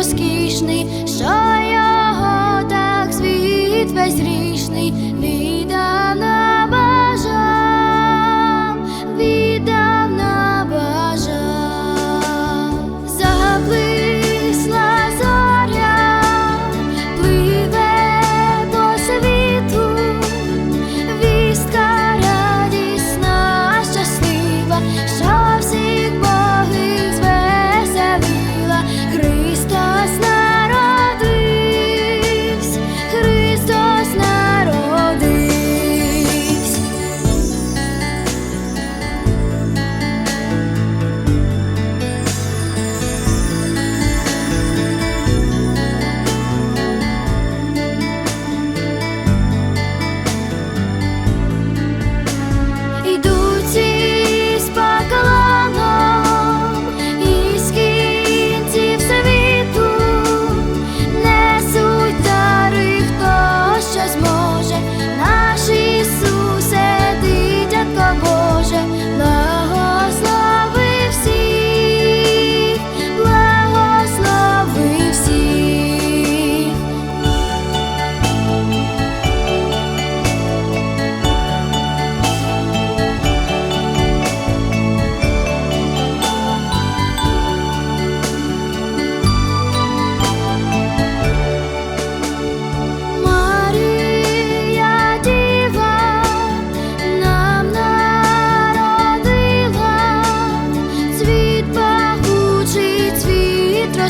розкішний, що його так світ весь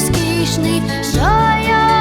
розкішний, що я.